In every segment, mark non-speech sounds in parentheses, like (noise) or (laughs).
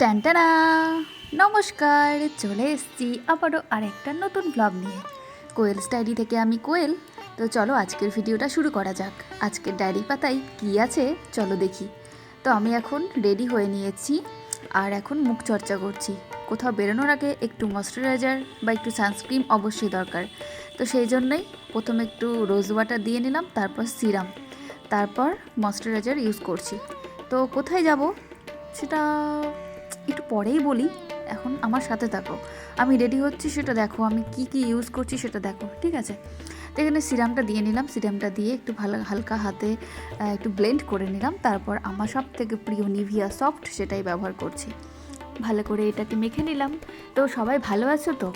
ট্যান্টানা নমস্কার, চলে এসছি আবারও আরেকটা নতুন ব্লগ নিয়ে। কোয়েল ডায়েরি থেকে আমি কোয়েল। তো চলো আজকের ভিডিওটা শুরু করা যাক। আজকের ডায়েরি পাতায় কী আছে চলো দেখি। তো আমি এখন রেডি হয়ে নিয়েছি আর এখন মুখ চর্চা করছি। কোথাও বেরোনোর আগে একটু ময়শ্চারাইজার বা একটু সানস্ক্রিন অবশ্যই দরকার। তো সেই জন্যই প্রথমে একটু রোজ ওয়াটার দিয়ে নিলাম, তারপর সিরাম তারপর ময়শ্চারাইজার ইউজ করছি। তো কোথায় যাব? সেটা একটু পরেই বলি, এখন আমার সাথে থাকো আমি রেডি হচ্ছি, সেটা দেখো। আমি কি কি ইউজ করছি, সেটা দেখো, ঠিক আছে? তো এখানে সিরামটা দিয়ে নিলাম। সিরামটা দিয়ে একটু ভালো হালকা হাতে একটু ব্লেন্ড করে নিলাম। তারপর আমার সব থেকে প্রিয় নিভিয়া সফট সেটাই ব্যবহার করছি। ভালো করে এটাকে মেখে নিলাম। তো সবাই ভালো আছো তো?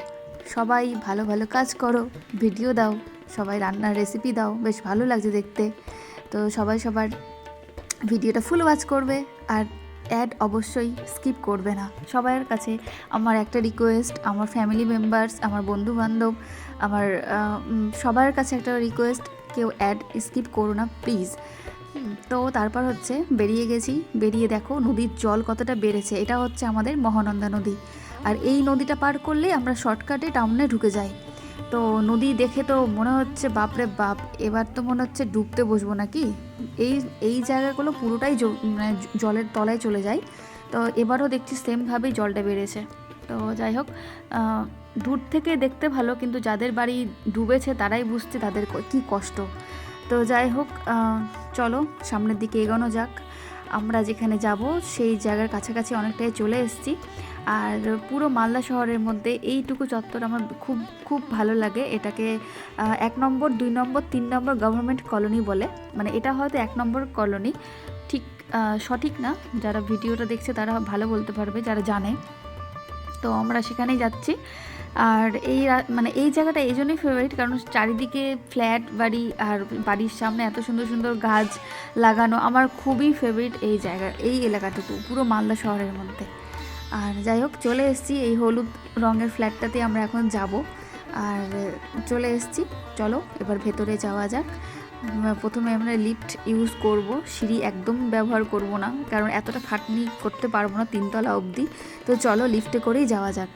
সবাই ভালো ভালো কাজ করো। ভিডিও দাও। সবাই রান্নার রেসিপি দাও। বেশ ভালো লাগছে দেখতে। তো সবাই সবার ভিডিওটা ফুল ওয়াচ করবে। আর অ্যাড অবশ্যই স্কিপ করবে না। সবার কাছে আমার একটা রিকোয়েস্ট আমার ফ্যামিলি মেম্বার্স আমার বন্ধু বান্ধব আমার সবার কাছে একটা রিকোয়েস্ট কেউ অ্যাড স্কিপ করো না প্লিজ তো তারপর হচ্ছে বেরিয়ে গেছি। বেরিয়ে দেখো নদীর জল কতটা বেড়েছে। এটা হচ্ছে আমাদের মহানন্দা নদী। আর এই নদীটা পার করলে আমরা শর্টকাটে টাউনে ঢুকে যাই। তো নদী দেখে তো মনে হচ্ছে, বাপরে বাপ, এবার তো মনে হচ্ছে ডুবতে বসবো নাকি? এই এই জায়গাগুলো পুরোটাই মানে জলের তলায় চলে যায়। তো এবারও দেখছি সেমভাবেই জলটা বেড়েছে। তো যাই হোক দূর থেকে দেখতে ভালো, কিন্তু যাদের বাড়ি ডুবেছে তারাই বুঝছে তাদের ক- কী কষ্ট। তো যাই হোক চলো সামনের দিকে এগোনো যাক। আমরা যেখানে যাব, সেই জায়গার কাছাকাছি অনেকটাই চলে এসেছি। আর পুরো মালদা শহরের মধ্যে এইটুকু চত্বর আমার খুব খুব ভালো লাগে। এটাকে এক নম্বর, দুই নম্বর, তিন নম্বর গভর্নমেন্ট কলোনি বলে। মানে এটা হয়তো এক নম্বর কলোনি ঠিক সঠিক না? যারা ভিডিওটা দেখছে তারা ভালো বলতে পারবে, যারা জানে। তো আমরা সেখানেই যাচ্ছি। আর এই মানে এই জায়গাটা এই জন্যই ফেভারিট কারণ চারিদিকে ফ্ল্যাট বাড়ি আর বাড়ির সামনে এত সুন্দর সুন্দর গাছ লাগানো আমার খুবই ফেভারিট এই জায়গা, এই এলাকাটুকু, পুরো মালদা শহরের মধ্যে। আর যাই হোক, চলে এসেছি এই হলুদ রঙের ফ্ল্যাটটাতে, আমরা এখন যাব। আর চলে এসেছি, চলো এবার ভেতরে যাওয়া যাক। প্রথমে আমরা লিফট ইউজ করব, সিঁড়ি একদম ব্যবহার করব না, কারণ এতটা খাটনি করতে পারব না তিনতলা অবধি। তো চলো লিফটে করেই যাওয়া যাক।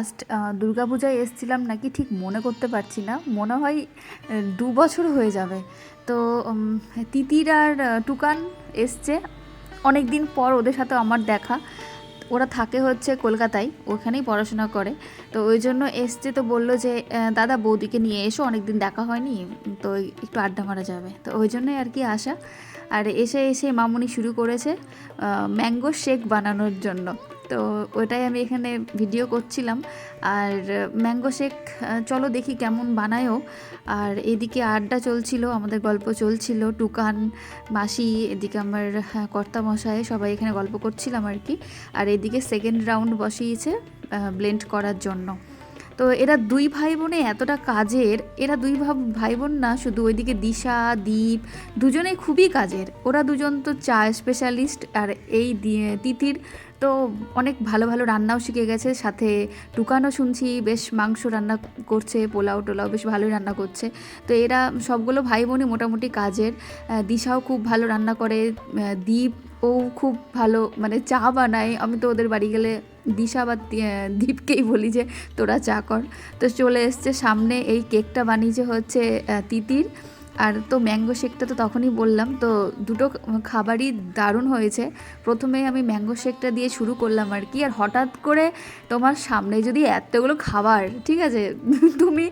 লাস্ট দুর্গাপূজায় এসেছিলাম নাকি ঠিক মনে করতে পারছি না। মনে হয় দু বছর হয়ে যাবে। তো তিতির আর টুকান এসছে। অনেক দিন পর ওদের সাথে আমার দেখা। ওরা থাকে হচ্ছে কলকাতায়, ওখানেই পড়াশোনা করে। তো ওই জন্য এসছে তো বলল যে দাদা বৌদিকে নিয়ে এসো অনেক দিন দেখা হয়নি, তো একটু আড্ডা মারা যাবে। তো ওই জন্যই আর কি আসা। আর এসে এসে মামুনি শুরু করেছে ম্যাঙ্গো শেক বানানোর জন্য। তো ওটাই আমি এখানে ভিডিও করছিলাম। আর ম্যাঙ্গো শেক চলো দেখি কেমন বানায়ও আর এদিকে আড্ডা চলছিল আমাদের গল্প চলছিল টুকান মাসি এদিকে আমার হ্যাঁ, কর্তামশাই সবাই এখানে গল্প করছিলাম আর কি। আর এদিকে সেকেন্ড রাউন্ড বসিয়েছে ব্লেন্ড করার জন্য। তো এরা দুই ভাই বোনে এতটা কাজের, এরা দুই ভাই বোন না, শুধু ওইদিকে দিশা, দীপ, দুজনেই খুবই কাজের। ওরা দুজন তো চা স্পেশালিস্ট আর এই তিতির তো অনেক ভালো ভালো রান্নাও শিখে গেছে। সাথে টুকানও শুনছি, বেশ মাংস রান্না করছে, পোলাও টোলাও বেশ ভালোই রান্না করছে। তো এরা সবগুলো ভাই বোনই মোটামুটি কাজের। দিশাও খুব ভালো রান্না করে দীপ ও খুব ভালো মানে চা বানায়। আমি তো ওদের বাড়ি গেলে দিশা বা দীপকেই বলি যে তোরা চা কর। তো চলে এসছে সামনে এই কেকটা বানিয়েছে হচ্ছে তিতির। আর তো ম্যাঙ্গো শেকটা তো তখনই বললাম। তো দুটো খাবারই দারুণ হয়েছে। প্রথমে আমি ম্যাঙ্গো শেকটা দিয়ে শুরু করলাম আর কি। আর হঠাৎ করে তোমার সামনে যদি এতগুলো খাবার, ঠিক আছে? (laughs) তুমি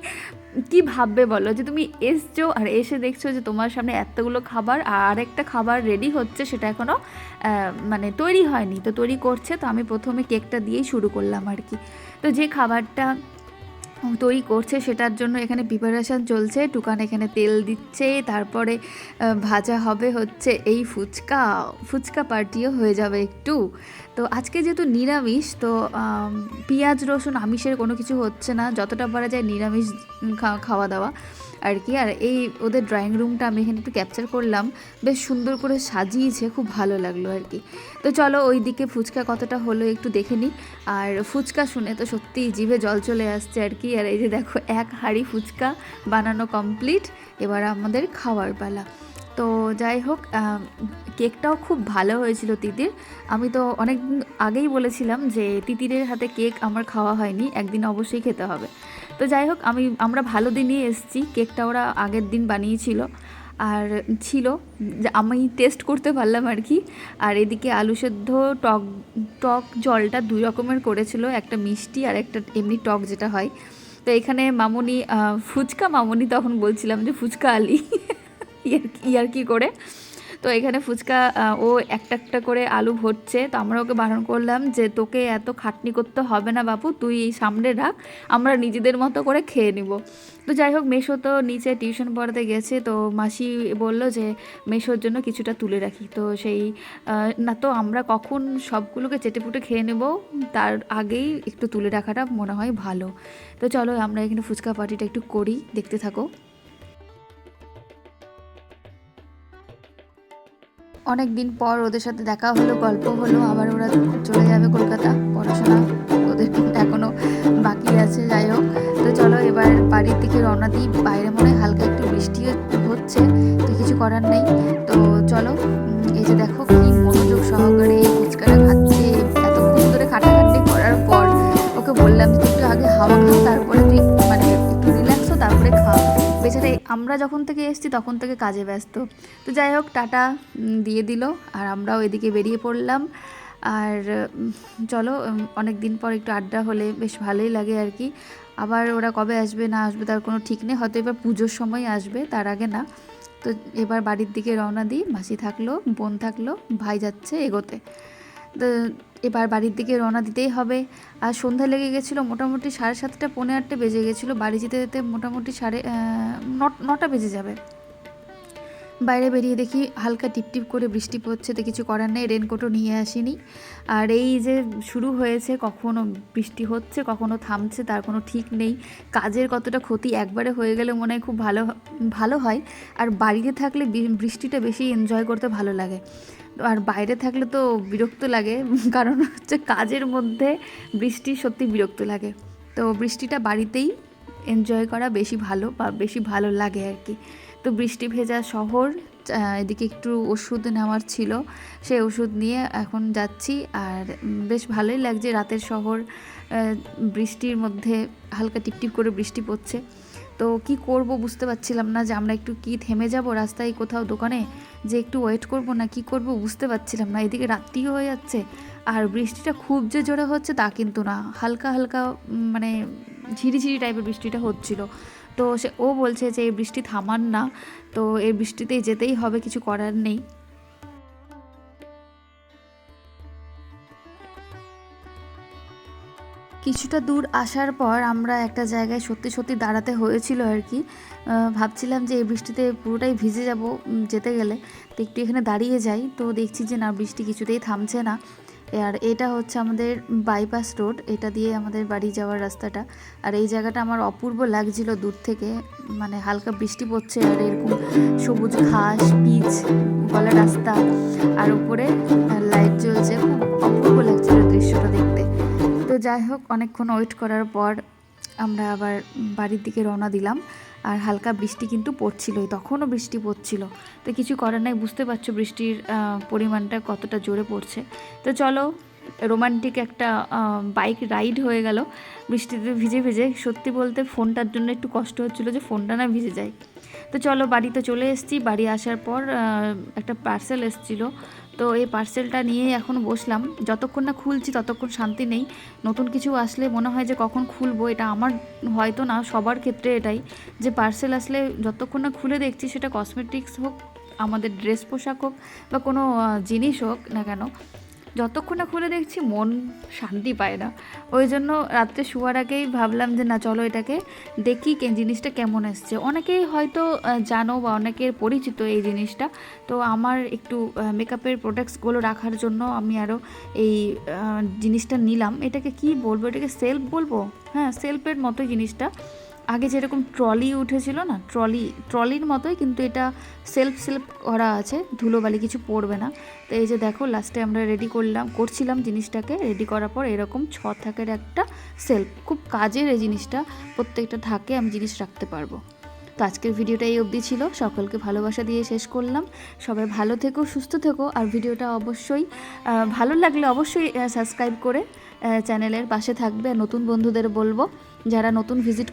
কি ভাববে বলো? যে তুমি এসছো আর এসে দেখছ যে তোমার সামনে এতগুলো খাবার আর আরেকটা খাবার রেডি হচ্ছে সেটা এখনও মানে তৈরি হয়নি। তো তৈরি করছে, তো আমি প্রথমে কেকটা দিয়েই শুরু করলাম আর কি। তো যে খাবারটা তৈরি করছে সেটার জন্য এখানে প্রিপারেশান চলছে, টুকান এখানে তেল দিচ্ছে, তারপরে ভাজা হবে হচ্ছে এই ফুচকা ফুচকা পার্টিও হয়ে যাবে একটু। তো আজকে যেহেতু নিরামিষ, তো পেঁয়াজ, রসুন, আমিষের কোনো কিছু হচ্ছে না। যতটা পারা যায় নিরামিষ খাওয়া দাওয়া আর কি। আর এই ওদের ড্রয়িং রুমটা আমি এখানে একটু ক্যাপচার করলাম। বেশ সুন্দর করে সাজিয়েছে, খুব ভালো লাগল আর কি। তো চলো ওই দিকে ফুচকা কতটা হলো একটু দেখে নিই। আর ফুচকা শুনে তো সত্যি জিভে জল চলে আসছে আর কি। আর এই যে দেখো, এক হাঁড়ি ফুচকা বানানো কমপ্লিট এবার আমাদের খাওয়ার পালা। তো যাই হোক কেকটাও খুব ভালো হয়েছিল তিতির। আমি তো অনেক আগেই বলেছিলাম যে তিতিরের হাতে কেক আমার খাওয়া হয়নি, একদিন অবশ্যই খেতে হবে। তো যাই হোক, আমি, আমরা ভালো দিনই এসেছি, কেকটা ওরা আগের দিন বানিয়েছিল। আর ছিল আমি টেস্ট করতে পারলাম আর কি। আর এদিকে আলু সেদ্ধ, টক টক জলটা দুই রকমের করেছিল, একটা মিষ্টি আর একটা এমনি টক যেটা হয়। তো এখানে মামনি ফুচকা মামনি তখন বলছিলাম যে ফুচকা আলি। ইয়ার কি করে। তো এখানে ফুচকা ও একটা একটা করে আলু ভরছে। তো আমরা ওকে বারণ করলাম যে, তোকে এত খাটনি করতে হবে না বাপু, তুই এই সামনে রাখ, আমরা নিজেদের মতো করে খেয়ে নিব। তো যাই হোক, মেশো তো নিচে টিউশন পড়াতে গেছে। তো মাসি বলল যে, মেশোর জন্য কিছুটা তুলে রাখি। তো সেই না তো আমরা কখন সবগুলোকে চেটেপুটে খেয়ে নেব, তার আগেই একটু তুলে রাখাটা মনে হয় ভালো। তো চলো আমরা এখানে ফুচকা পার্টিটা একটু করি, দেখতে থাকো। অনেক দিন পর ওদের সাথে দেখা হলো, গল্প হলো, আবার ওরা চলে যাবে কলকাতা। পড়াশোনা ওদের এখনও বাকি আছে, যাই হোক। তো চলো এবার বাড়ির দিকে রওনা দিই। বাইরে মনে হালকা একটু বৃষ্টি হচ্ছে, তো কিছু করার নেই। তো চলো এই যে দেখো আমরা যখন থেকে এসেছি, তখন থেকে কাজে ব্যস্ত। তো যাই হোক, টাটা দিয়ে দিল আর আমরাও এদিকে বেরিয়ে পড়লাম। আর চলো অনেক দিন পর একটু আড্ডা হলে বেশ ভালোই লাগে আর কি। আবার ওরা কবে আসবে, না আসবে তার কোনো ঠিক নেই। হয়তো এবার পুজোর সময় আসবে, তার আগে না। তো এবার বাড়ির দিকে রওনা দিই। মাসি থাকল, বোন থাকল, ভাই যাচ্ছে এগোতে। এবার বাড়ির দিকে রওনা দিতেই হবে। আর সন্ধ্যা লেগে গেছিল মোটামুটি সাড়ে সাতটা, পৌনে আটটা বেজে গেছিল। বাড়ি যেতে যেতে মোটামুটি সাড়ে নটা বেজে যাবে। বাইরে বেরিয়ে দেখি হালকা টিপটিপ করে বৃষ্টি পড়ছে, তো কিছু করার নেই রেনকোটও নিয়ে আসিনি। আর এই যে শুরু হয়েছে, কখনো বৃষ্টি হচ্ছে, কখনো থামছে, তার কোনো ঠিক নেই। কাজের কতটা ক্ষতি একবারে হয়ে গেলে মনে হয় খুব ভালো ভালো হয়। আর বাড়িতে থাকলে বৃষ্টিটা বেশি এনজয় করতে ভালো লাগে। আর বাইরে থাকলে তো বিরক্ত লাগে, (laughs) কারণ হচ্ছে কাজের মধ্যে বৃষ্টি সত্যি বিরক্ত লাগে। তো বৃষ্টিটা বাড়িতেই এনজয় করা বেশি ভালো বা বেশি ভালো লাগে আর কি। তো বৃষ্টি ভেজা শহর এদিকে একটু ওষুধ নেওয়ার ছিল। সেই ওষুধ নিয়ে এখন যাচ্ছি আর বেশ ভালোই লাগছে রাতের শহর বৃষ্টির মধ্যে হালকা টিপটিপ করে বৃষ্টি পড়ছে। তো কি করব বুঝতে পারছিলাম না যে আমরা একটু কি থেমে যাব রাস্তায় কোথাও দোকানে, যে একটু ওয়েট করব না কি করব বুঝতে পারছিলাম না। এদিকে রাত্রিও হয়ে যাচ্ছে আর বৃষ্টিটা খুব যে জোরে হচ্ছে তা কিন্তু না। হালকা হালকা মানে ঝিরিঝিরি টাইপের বৃষ্টিটা হচ্ছিল। তো সে, ও বলছে যে, এই বৃষ্টি থামান না। তো এই বৃষ্টিতেই যেতেই হবে, কিছু করার নেই। কিছুটা দূর আসার পর আমরা একটা জায়গায় সত্যি সত্যি দাঁড়াতে হয়েছিল আর কি। ভাবছিলাম যে, এই বৃষ্টিতে পুরোটাই ভিজে যাব যেতে গেলে। তো একটু এখানে দাঁড়িয়ে যাই, তো দেখছি যে, না, বৃষ্টি কিছুতেই থামছে না। আর এটা হচ্ছে আমাদের বাইপাস রোড এটা দিয়ে আমাদের বাড়ি যাওয়ার রাস্তাটা। আর এই জায়গাটা আমার অপূর্ব লাগছিল দূর থেকে মানে হালকা বৃষ্টি পড়ছে আর এরকম সবুজ ঘাস পিচ গলা রাস্তা, আর উপরে লাইট জ্বলছে, খুব অপূর্ব লাগছিল দৃশ্যটা দেখতে। তো যাই হোক, অনেকক্ষণ ওয়েট করার পর আমরা আবার বাড়ির দিকে রওনা দিলাম। আর হালকা বৃষ্টি কিন্তু পড়ছিলই, তখনও বৃষ্টি পড়ছিল। তো কিছু করার নাই, বুঝতে পারছ বৃষ্টির পরিমাণটা কতটা জোরে পড়ছে। তো চলো, রোমান্টিক একটা বাইক রাইড হয়ে গেল। বৃষ্টিতে ভিজে ভিজে, সত্যি বলতে ফোনটার জন্য একটু কষ্ট হচ্ছিল যে ফোনটা না ভিজে যায়। তো চলো, বাড়িতে চলে এসেছি। বাড়ি আসার পর একটা পার্সেল এসেছিল। তো এই পার্সেলটা নিয়ে এখন বসলাম। যতক্ষণ না খুলছি ততক্ষণ শান্তি নেই। নতুন কিছু আসলে মনে হয় যে কখন খুলবো, এটা আমার হয়তো না, সবার ক্ষেত্রে এটাই। যে পার্সেল আসলে যতক্ষণ না খুলে দেখছি সেটা কসমেটিক্স হোক, আমাদের ড্রেস পোশাক হোক বা কোনো জিনিস হোক না কেন যতক্ষণ না খুলে দেখছি মন শান্তি পায় না। ওই জন্য রাত্রে শোয়ার আগেই ভাবলাম যে, না, চলো এটাকে দেখি জিনিসটা কেমন এসছে অনেকেই হয়তো জানো বা অনেকের পরিচিত এই জিনিসটা। তো আমার একটু মেকআপের প্রোডাক্টসগুলো রাখার জন্য আমি আরও এই জিনিসটা নিলাম। এটাকে কি বলব? এটাকে সেলফ বলব? হ্যাঁ সেলফের মতো জিনিসটা। আগে যেরকম ট্রলি উঠেছিল না, ট্রলি, ট্রলির মতোই কিন্তু এটা সেলফ সেলফ করা আছে, ধুলোবালি কিছু পড়বে না। তো এই যে দেখো লাস্টে আমরা রেডি করলাম, করছিলাম জিনিসটাকে রেডি করার পর এরকম ছ থাকের একটা সেলফ খুব কাজের এই জিনিসটা, প্রত্যেকটা থাকে আমি জিনিস রাখতে পারব। তো আজকের ভিডিওটা এই অবধি ছিল, সকলকে ভালোবাসা দিয়ে শেষ করলাম। সবাই ভালো থেকো, সুস্থ থেকো, আর ভিডিওটা অবশ্যই ভালো লাগলে অবশ্যই সাবস্ক্রাইব করে চ্যানেলের পাশে থাকবে। নতুন বন্ধুদের বলব, যারা নতুন ভিজিট